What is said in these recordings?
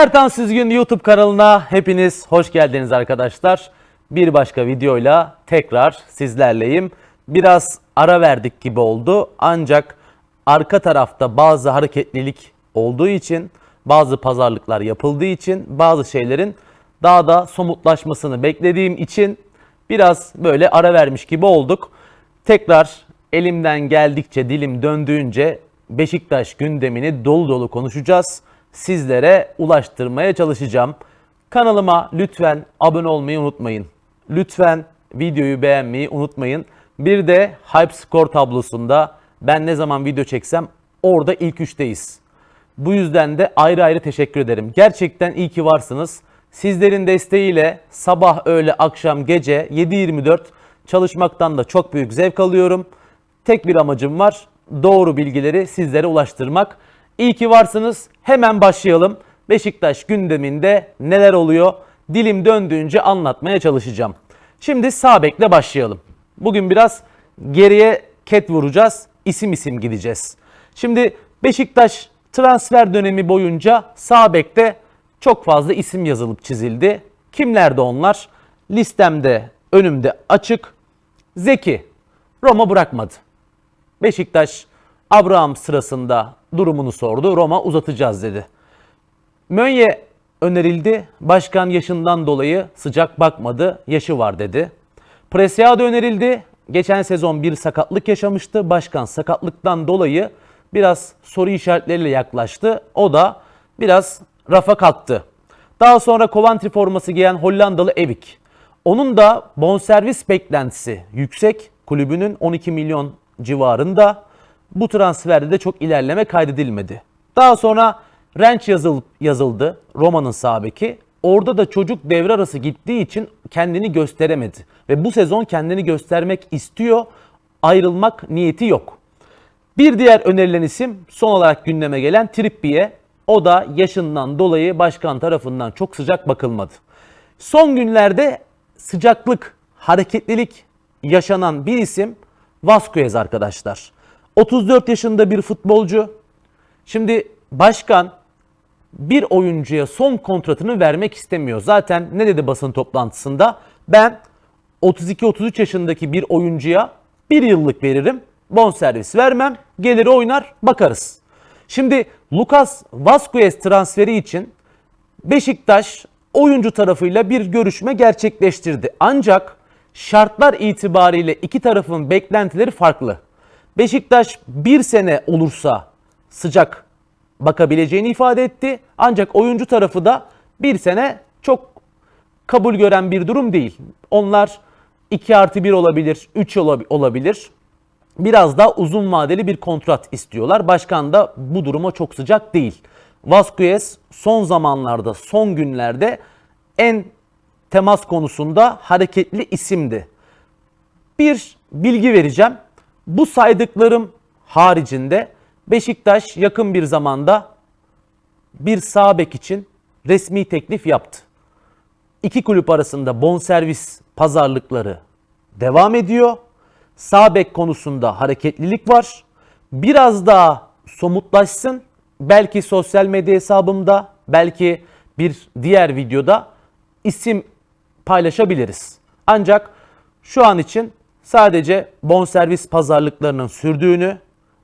Ertan Süzgün YouTube kanalına hepiniz hoş geldiniz arkadaşlar. Bir başka videoyla tekrar sizlerleyim. Biraz ara verdik gibi oldu ancak arka tarafta bazı hareketlilik olduğu için, bazı pazarlıklar yapıldığı için, bazı şeylerin daha da somutlaşmasını beklediğim için biraz böyle ara vermiş gibi olduk. Tekrar elimden geldikçe dilim döndüğünce Beşiktaş gündemini dolu dolu konuşacağız. Sizlere ulaştırmaya çalışacağım. Kanalıma lütfen abone olmayı unutmayın. Lütfen videoyu beğenmeyi unutmayın. Bir de Hype Score tablosunda ben ne zaman video çeksem orada ilk üçteyiz. Bu yüzden de ayrı ayrı teşekkür ederim. Gerçekten iyi ki varsınız. Sizlerin desteğiyle sabah, öğle, akşam, gece 7-24 çalışmaktan da çok büyük zevk alıyorum. Tek bir amacım var. Doğru bilgileri sizlere ulaştırmak. İyi ki varsınız. Hemen başlayalım. Beşiktaş gündeminde neler oluyor? Dilim döndüğünce anlatmaya çalışacağım. Şimdi sağ bekle başlayalım. Bugün biraz geriye ket vuracağız. İsim isim gideceğiz. Şimdi Beşiktaş transfer dönemi boyunca sağ bekte çok fazla isim yazılıp çizildi. Kimlerdi onlar? Listemde önümde açık. Zeki Roma bırakmadı. Beşiktaş Abraham sırasında durumunu sordu. Roma uzatacağız dedi. Mönye önerildi. Başkan yaşından dolayı sıcak bakmadı. Yaşı var dedi. Preciado önerildi. Geçen sezon bir sakatlık yaşamıştı. Başkan sakatlıktan dolayı biraz soru işaretleriyle yaklaştı. O da biraz rafa kalktı. Daha sonra Coventry forması giyen Hollandalı Evik. Onun da bonservis beklentisi yüksek. Kulübünün 12 milyon civarında. Bu transferde de çok ilerleme kaydedilmedi. Daha sonra Renç yazıl, yazıldı Roma'nın sağ. Orada da çocuk devre arası gittiği için kendini gösteremedi. Ve bu sezon kendini göstermek istiyor. Ayrılmak niyeti yok. Bir diğer önerilen isim son olarak gündeme gelen Trippier. O da yaşından dolayı başkan tarafından çok sıcak bakılmadı. Son günlerde sıcaklık, hareketlilik yaşanan bir isim Vasquez arkadaşlar. 34 yaşında bir futbolcu. Şimdi başkan bir oyuncuya son kontratını vermek istemiyor. Zaten ne dedi basın toplantısında? Ben 32-33 yaşındaki bir oyuncuya bir yıllık veririm. Bonservis vermem. Gelir oynar bakarız. Şimdi Lucas Vasquez transferi için Beşiktaş oyuncu tarafıyla bir görüşme gerçekleştirdi. Ancak şartlar itibariyle iki tarafın beklentileri farklı. Beşiktaş bir sene olursa sıcak bakabileceğini ifade etti. Ancak oyuncu tarafı da bir sene çok kabul gören bir durum değil. Onlar 2 artı 1 olabilir, 3 olabilir. Biraz daha uzun vadeli bir kontrat istiyorlar. Başkan da bu duruma çok sıcak değil. Vasquez son zamanlarda, son günlerde en temas konusunda hareketli isimdi. Bir bilgi vereceğim. Bu saydıklarım haricinde Beşiktaş yakın bir zamanda bir sağ bek için resmi teklif yaptı. İki kulüp arasında bonservis pazarlıkları devam ediyor. Sağ bek konusunda hareketlilik var. Biraz daha somutlaşsın. Belki sosyal medya hesabımda, belki bir diğer videoda isim paylaşabiliriz. Ancak şu an için sadece bonservis pazarlıklarının sürdüğünü,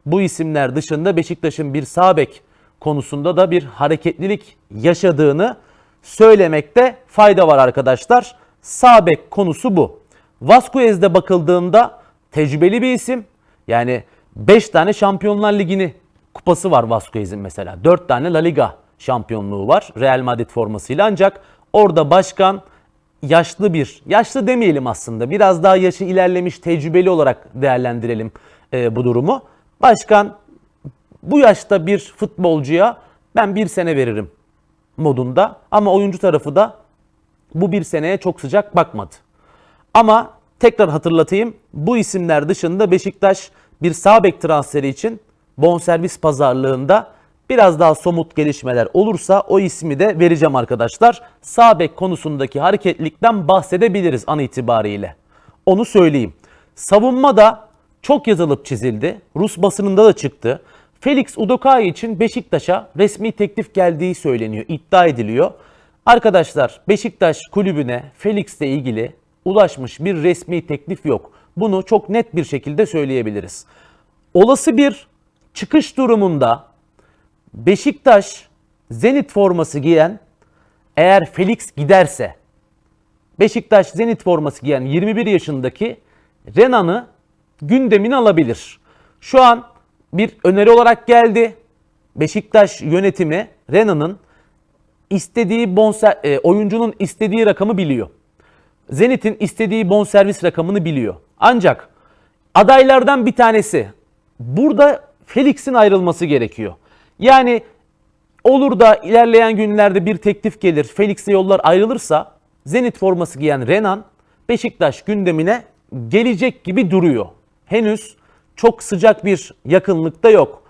bu isimler dışında Beşiktaş'ın bir sağ bek konusunda da bir hareketlilik yaşadığını söylemekte fayda var arkadaşlar. Sağ bek konusu bu. Vasquez'de bakıldığında tecrübeli bir isim. Yani 5 tane Şampiyonlar Ligi'ni kupası var Vasquez'in mesela. 4 tane La Liga şampiyonluğu var Real Madrid formasıyla ancak orada başkan yaşlı bir, yaşlı demeyelim aslında biraz daha yaşı ilerlemiş tecrübeli olarak değerlendirelim e, bu durumu. Başkan bu yaşta bir futbolcuya ben bir sene veririm modunda ama oyuncu tarafı da bu bir seneye çok sıcak bakmadı. Ama tekrar hatırlatayım bu isimler dışında Beşiktaş bir sağ bek transferi için bonservis pazarlığında biraz daha somut gelişmeler olursa o ismi de vereceğim arkadaşlar. Sağ bek konusundaki hareketlikten bahsedebiliriz an itibariyle. Onu söyleyeyim. Savunma da çok yazılıp çizildi. Rus basınında da çıktı. Felix Udokai için Beşiktaş'a resmi teklif geldiği söyleniyor, iddia ediliyor. Arkadaşlar Beşiktaş kulübüne Felix'le ilgili ulaşmış bir resmi teklif yok. Bunu çok net bir şekilde söyleyebiliriz. Olası bir çıkış durumunda Beşiktaş Zenit forması giyen eğer Felix giderse Beşiktaş Zenit forması giyen 21 yaşındaki Renan'ı gündemine alabilir. Şu an bir öneri olarak geldi. Beşiktaş yönetimi Renan'ın istediği bonser e, oyuncunun istediği rakamı biliyor. Zenit'in istediği bonservis rakamını biliyor. Ancak adaylardan bir tanesi burada Felix'in ayrılması gerekiyor. Yani olur da ilerleyen günlerde bir teklif gelir, Felix'le yollar ayrılırsa Zenit forması giyen Renan Beşiktaş gündemine gelecek gibi duruyor. Henüz çok sıcak bir yakınlıkta yok.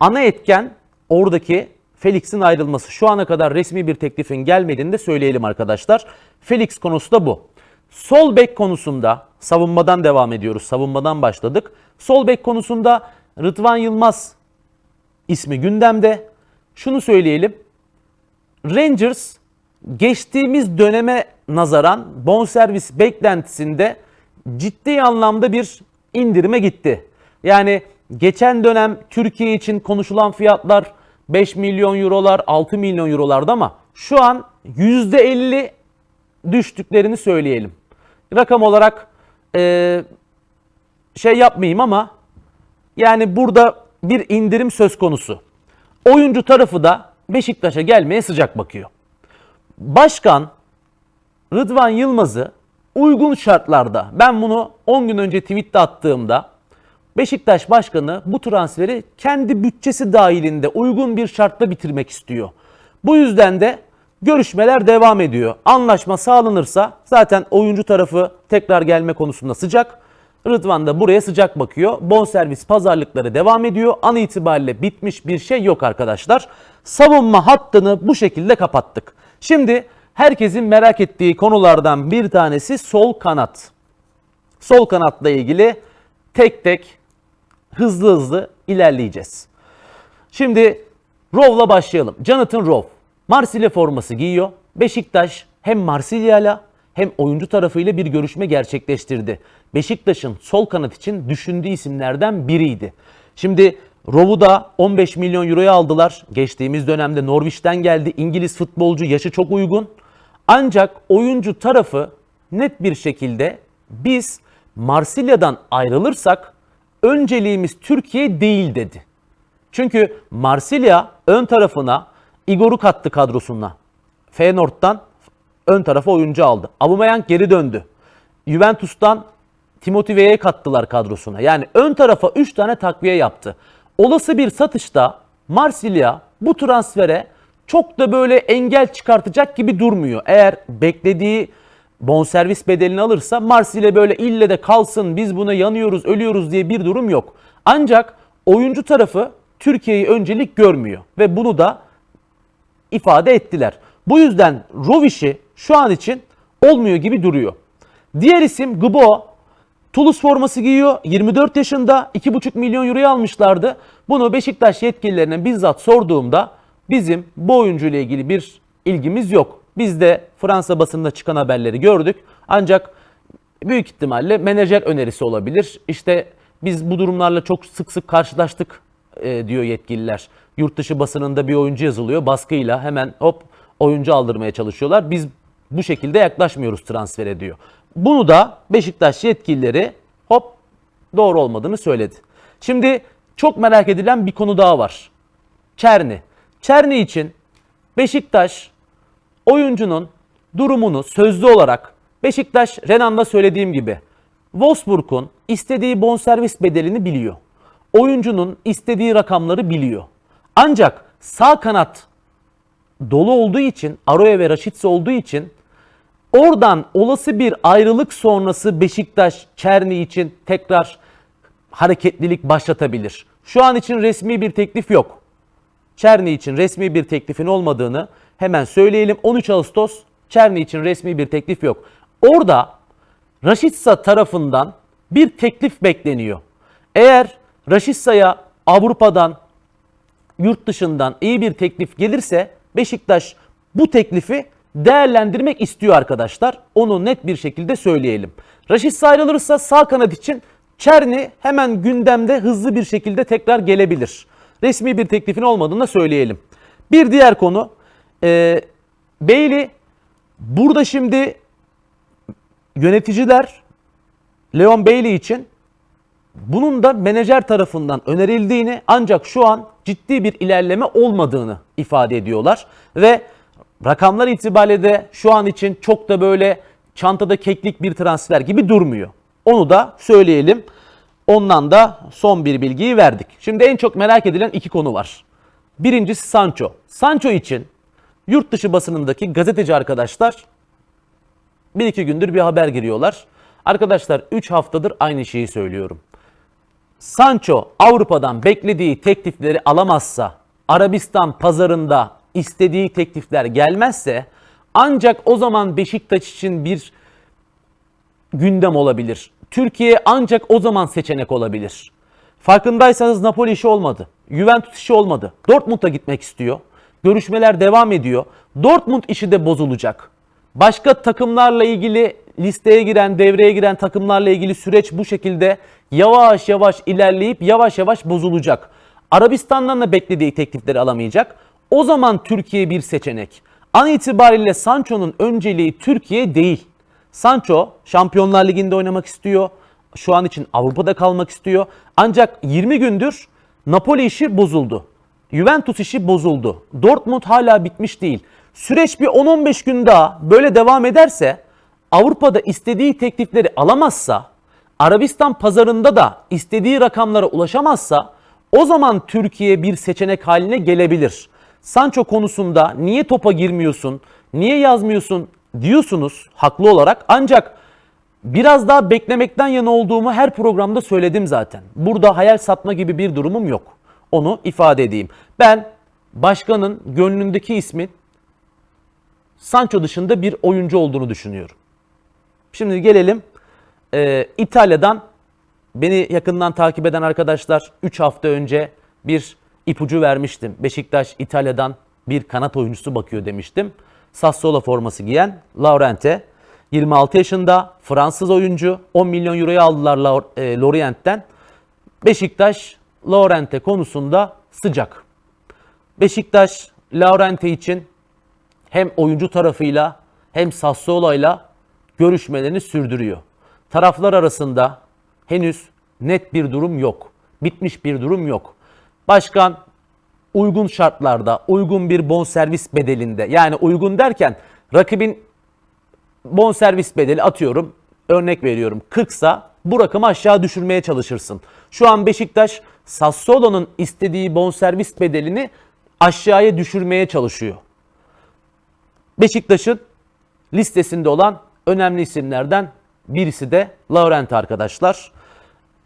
Ana etken oradaki Felix'in ayrılması. Şu ana kadar resmi bir teklifin gelmediğini de söyleyelim arkadaşlar. Felix konusu da bu. Sol bek konusunda savunmadan devam ediyoruz. Savunmadan başladık. Sol bek konusunda Rıdvan Yılmaz ismi gündemde. Şunu söyleyelim. Rangers geçtiğimiz döneme nazaran bonservis beklentisinde ciddi anlamda bir indirime gitti. Yani geçen dönem Türkiye için konuşulan fiyatlar 5 milyon eurolar, 6 milyon eurolarda ama şu an %50 düştüklerini söyleyelim. Rakam olarak eee, şey yapmayayım ama yani burada bir indirim söz konusu. Oyuncu tarafı da Beşiktaş'a gelmeye sıcak bakıyor. Başkan Rıdvan Yılmaz'ı uygun şartlarda ben bunu 10 gün önce tweette attığımda Beşiktaş Başkanı bu transferi kendi bütçesi dahilinde uygun bir şartla bitirmek istiyor. Bu yüzden de görüşmeler devam ediyor. Anlaşma sağlanırsa zaten oyuncu tarafı tekrar gelme konusunda sıcak. Rıdvan da buraya sıcak bakıyor. Bonservis pazarlıkları devam ediyor. An itibariyle bitmiş bir şey yok arkadaşlar. Savunma hattını bu şekilde kapattık. Şimdi herkesin merak ettiği konulardan bir tanesi sol kanat. Sol kanatla ilgili tek tek hızlı hızlı ilerleyeceğiz. Şimdi Rov'la başlayalım. Jonathan Rov. Marsilya forması giyiyor. Beşiktaş hem Marsilya'yla hem oyuncu tarafıyla bir görüşme gerçekleştirdi. Beşiktaş'ın sol kanat için düşündüğü isimlerden biriydi. Şimdi Rov'u da 15 milyon euroya aldılar. Geçtiğimiz dönemde Norwich'ten geldi. İngiliz futbolcu yaşı çok uygun. Ancak oyuncu tarafı net bir şekilde biz Marsilya'dan ayrılırsak önceliğimiz Türkiye değil dedi. Çünkü Marsilya ön tarafına Igor'u kattı kadrosuna. Feyenoord'dan ön tarafa oyuncu aldı. Aubameyang geri döndü. Juventus'tan Timothy Weah'ı kattılar kadrosuna. Yani ön tarafa 3 tane takviye yaptı. Olası bir satışta Marsilya bu transfere çok da böyle engel çıkartacak gibi durmuyor. Eğer beklediği bonservis bedelini alırsa Marsilya böyle ille de kalsın biz buna yanıyoruz ölüyoruz diye bir durum yok. Ancak oyuncu tarafı Türkiye'yi öncelik görmüyor ve bunu da ifade ettiler. Bu yüzden Roviş'i şu an için olmuyor gibi duruyor. Diğer isim Gbo. Toulouse forması giyiyor. 24 yaşında 2,5 milyon euroya almışlardı. Bunu Beşiktaş yetkililerine bizzat sorduğumda bizim bu oyuncu ile ilgili bir ilgimiz yok. Biz de Fransa basında çıkan haberleri gördük. Ancak büyük ihtimalle menajer önerisi olabilir. İşte biz bu durumlarla çok sık sık karşılaştık e, diyor yetkililer. Yurt dışı basınında bir oyuncu yazılıyor. Baskıyla hemen hop oyuncu aldırmaya çalışıyorlar. Biz bu şekilde yaklaşmıyoruz transfere diyor. Bunu da Beşiktaş yetkilileri hop doğru olmadığını söyledi. Şimdi çok merak edilen bir konu daha var. Çerni. Çerni için Beşiktaş oyuncunun durumunu sözlü olarak Beşiktaş Renan'da söylediğim gibi Wolfsburg'un istediği bonservis bedelini biliyor. Oyuncunun istediği rakamları biliyor. Ancak sağ kanat dolu olduğu için, Aroya ve Raşitse olduğu için oradan olası bir ayrılık sonrası Beşiktaş Çerni için tekrar hareketlilik başlatabilir. Şu an için resmi bir teklif yok. Çerni için resmi bir teklifin olmadığını hemen söyleyelim. 13 Ağustos Çerni için resmi bir teklif yok. Orada Raşitsa tarafından bir teklif bekleniyor. Eğer Raşitsa'ya Avrupa'dan yurt dışından iyi bir teklif gelirse Beşiktaş bu teklifi değerlendirmek istiyor arkadaşlar. Onu net bir şekilde söyleyelim. Raşit ayrılırsa sağ kanat için Çerni hemen gündemde hızlı bir şekilde tekrar gelebilir. Resmi bir teklifin olmadığını da söyleyelim. Bir diğer konu e, Bailey burada şimdi yöneticiler Leon Bailey için bunun da menajer tarafından önerildiğini ancak şu an ciddi bir ilerleme olmadığını ifade ediyorlar. Ve rakamlar itibariyle de şu an için çok da böyle çantada keklik bir transfer gibi durmuyor. Onu da söyleyelim. Ondan da son bir bilgiyi verdik. Şimdi en çok merak edilen iki konu var. Birincisi Sancho. Sancho için yurt dışı basınındaki gazeteci arkadaşlar bir iki gündür bir haber giriyorlar. Arkadaşlar 3 haftadır aynı şeyi söylüyorum. Sancho Avrupa'dan beklediği teklifleri alamazsa, Arabistan pazarında istediği teklifler gelmezse ancak o zaman Beşiktaş için bir gündem olabilir. Türkiye ancak o zaman seçenek olabilir. Farkındaysanız Napoli işi olmadı. Juventus işi olmadı. Dortmund'a gitmek istiyor. Görüşmeler devam ediyor. Dortmund işi de bozulacak. Başka takımlarla ilgili listeye giren, devreye giren takımlarla ilgili süreç bu şekilde yavaş yavaş ilerleyip yavaş yavaş bozulacak. Arabistan'dan da beklediği teklifleri alamayacak. O zaman Türkiye bir seçenek. An itibariyle Sancho'nun önceliği Türkiye değil. Sancho Şampiyonlar Ligi'nde oynamak istiyor. Şu an için Avrupa'da kalmak istiyor. Ancak 20 gündür Napoli işi bozuldu. Juventus işi bozuldu. Dortmund hala bitmiş değil. Süreç bir 10-15 gün daha böyle devam ederse Avrupa'da istediği teklifleri alamazsa, Arabistan pazarında da istediği rakamlara ulaşamazsa o zaman Türkiye bir seçenek haline gelebilir. Sancho konusunda niye topa girmiyorsun, niye yazmıyorsun diyorsunuz haklı olarak. Ancak biraz daha beklemekten yana olduğumu her programda söyledim zaten. Burada hayal satma gibi bir durumum yok. Onu ifade edeyim. Ben başkanın gönlündeki ismin Sancho dışında bir oyuncu olduğunu düşünüyorum. Şimdi gelelim e, İtalya'dan beni yakından takip eden arkadaşlar 3 hafta önce bir ipucu vermiştim. Beşiktaş İtalya'dan bir kanat oyuncusu bakıyor demiştim. Sassuolo forması giyen Laurente 26 yaşında Fransız oyuncu 10 milyon euroya aldılar e, Lorient'ten. Beşiktaş Laurente konusunda sıcak. Beşiktaş Laurente için hem oyuncu tarafıyla hem Sassuolo'yla görüşmelerini sürdürüyor. Taraflar arasında henüz net bir durum yok. Bitmiş bir durum yok. Başkan uygun şartlarda, uygun bir bonservis bedelinde yani uygun derken rakibin bonservis bedeli atıyorum örnek veriyorum 40 sa bu rakamı aşağı düşürmeye çalışırsın. Şu an Beşiktaş Sassuolo'nun istediği bonservis bedelini aşağıya düşürmeye çalışıyor. Beşiktaş'ın listesinde olan önemli isimlerden birisi de Laurent arkadaşlar.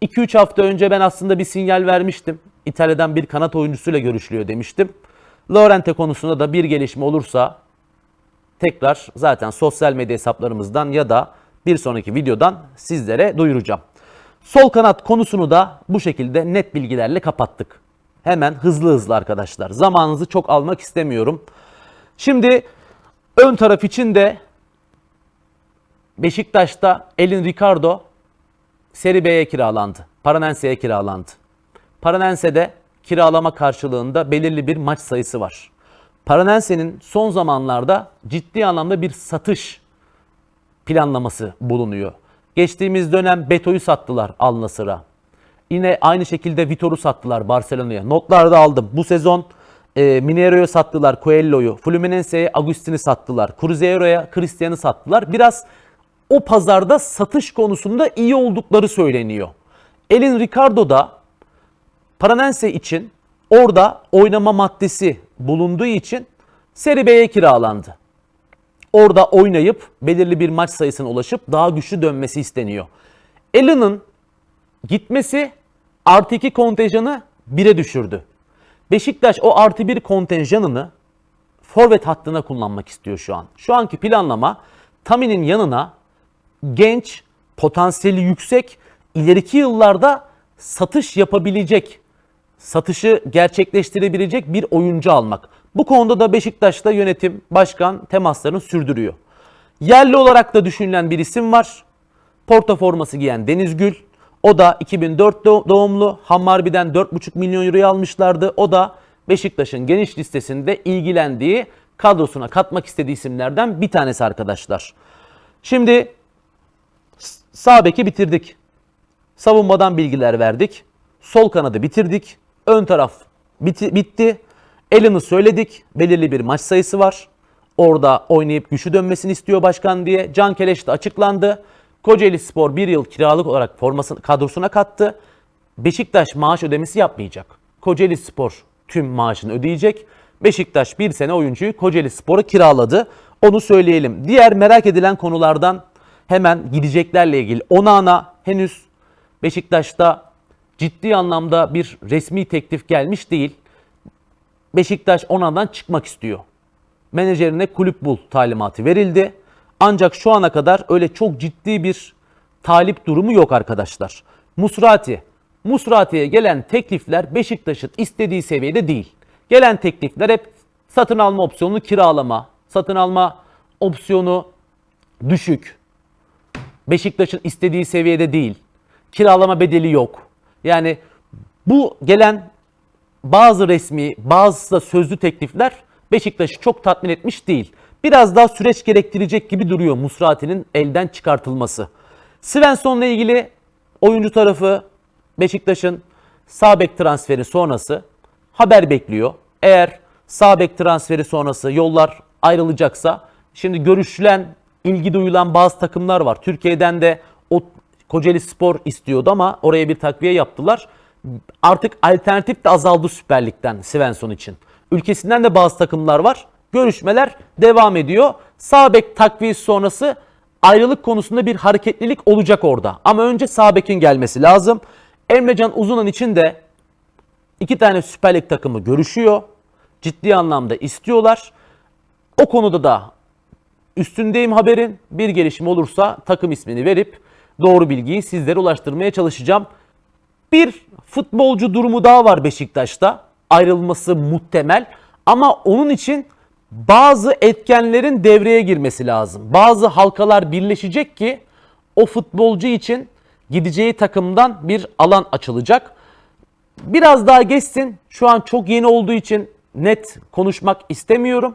2-3 hafta önce ben aslında bir sinyal vermiştim. İtalya'dan bir kanat oyuncusuyla görüşülüyor demiştim. Laurente konusunda da bir gelişme olursa tekrar zaten sosyal medya hesaplarımızdan ya da bir sonraki videodan sizlere duyuracağım. Sol kanat konusunu da bu şekilde net bilgilerle kapattık. Hemen hızlı hızlı arkadaşlar. Zamanınızı çok almak istemiyorum. Şimdi ön taraf için de Beşiktaş'ta Elin Ricardo Serie B'ye kiralandı. Paranense'ye kiralandı. Paranense'de kiralama karşılığında belirli bir maç sayısı var. Paranense'nin son zamanlarda ciddi anlamda bir satış planlaması bulunuyor. Geçtiğimiz dönem Beto'yu sattılar Al Nassr'a. Yine aynı şekilde Vitor'u sattılar Barcelona'ya. Notlarda aldım. Bu sezon e, Mineiro'ya sattılar Coelho'yu. Fluminense'ye Agustin'i sattılar. Cruzeiro'ya Cristian'ı sattılar. Biraz o pazarda satış konusunda iyi oldukları söyleniyor. Elin Ricardo da Paranense için orada oynama maddesi bulunduğu için Serie B'ye kiralandı. Orada oynayıp belirli bir maç sayısına ulaşıp daha güçlü dönmesi isteniyor. Elin'in gitmesi artı 2 kontenjanı 1'e düşürdü. Beşiktaş o artı 1 kontenjanını forvet hattına kullanmak istiyor şu an. Şu anki planlama Tami'nin yanına genç, potansiyeli yüksek, ileriki yıllarda satış yapabilecek satışı gerçekleştirebilecek bir oyuncu almak. Bu konuda da Beşiktaş'ta yönetim, başkan temaslarını sürdürüyor. Yerli olarak da düşünülen bir isim var. Porto forması giyen Deniz Gül. O da 2004 doğ- doğumlu. Hammarby'den 4,5 milyon euroya almışlardı. O da Beşiktaş'ın geniş listesinde ilgilendiği kadrosuna katmak istediği isimlerden bir tanesi arkadaşlar. Şimdi sağ beki bitirdik. Savunmadan bilgiler verdik. Sol kanadı bitirdik. Ön taraf biti- bitti. Elini söyledik. Belirli bir maç sayısı var. Orada oynayıp güçü dönmesini istiyor başkan diye. Can Keleş de açıklandı. Kocaeli Spor bir yıl kiralık olarak formasını kadrosuna kattı. Beşiktaş maaş ödemesi yapmayacak. Kocaeli Spor tüm maaşını ödeyecek. Beşiktaş bir sene oyuncuyu Kocaeli Spor'a kiraladı. Onu söyleyelim. Diğer merak edilen konulardan hemen gideceklerle ilgili. Onana henüz Beşiktaş'ta ciddi anlamda bir resmi teklif gelmiş değil. Beşiktaş Onana'dan çıkmak istiyor. Menajerine kulüp bul talimatı verildi. Ancak şu ana kadar öyle çok ciddi bir talip durumu yok arkadaşlar. Musrati. Musrati'ye gelen teklifler Beşiktaş'ın istediği seviyede değil. Gelen teklifler hep satın alma opsiyonu kiralama, satın alma opsiyonu düşük. Beşiktaş'ın istediği seviyede değil. Kiralama bedeli yok. Yani bu gelen bazı resmi, bazı da sözlü teklifler Beşiktaş'ı çok tatmin etmiş değil. Biraz daha süreç gerektirecek gibi duruyor Musrati'nin elden çıkartılması. Svensson'la ilgili oyuncu tarafı Beşiktaş'ın sağ bek transferi sonrası haber bekliyor. Eğer sağ bek transferi sonrası yollar ayrılacaksa şimdi görüşülen, ilgi duyulan bazı takımlar var. Türkiye'den de o Kocaeli Spor istiyordu ama oraya bir takviye yaptılar. Artık alternatif de azaldı Süper Lig'den Svensson için. Ülkesinden de bazı takımlar var. Görüşmeler devam ediyor. Sağ bek takviyesi sonrası ayrılık konusunda bir hareketlilik olacak orada. Ama önce sağ bekin gelmesi lazım. Emrecan Uzunan için de iki tane Süper Lig takımı görüşüyor. Ciddi anlamda istiyorlar. O konuda da üstündeyim haberin. Bir gelişim olursa takım ismini verip doğru bilgiyi sizlere ulaştırmaya çalışacağım. Bir futbolcu durumu daha var Beşiktaş'ta. Ayrılması muhtemel. Ama onun için bazı etkenlerin devreye girmesi lazım. Bazı halkalar birleşecek ki o futbolcu için gideceği takımdan bir alan açılacak. Biraz daha geçsin. Şu an çok yeni olduğu için net konuşmak istemiyorum.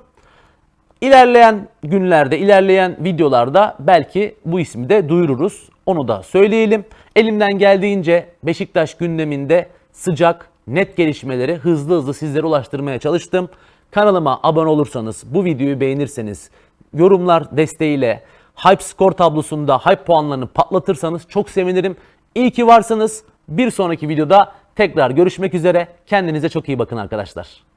İlerleyen günlerde, ilerleyen videolarda belki bu ismi de duyururuz. Onu da söyleyelim. Elimden geldiğince Beşiktaş gündeminde sıcak, net gelişmeleri hızlı hızlı sizlere ulaştırmaya çalıştım. Kanalıma abone olursanız, bu videoyu beğenirseniz, yorumlar desteğiyle Hype skor tablosunda Hype puanlarını patlatırsanız çok sevinirim. İyi ki varsınız. Bir sonraki videoda tekrar görüşmek üzere. Kendinize çok iyi bakın arkadaşlar.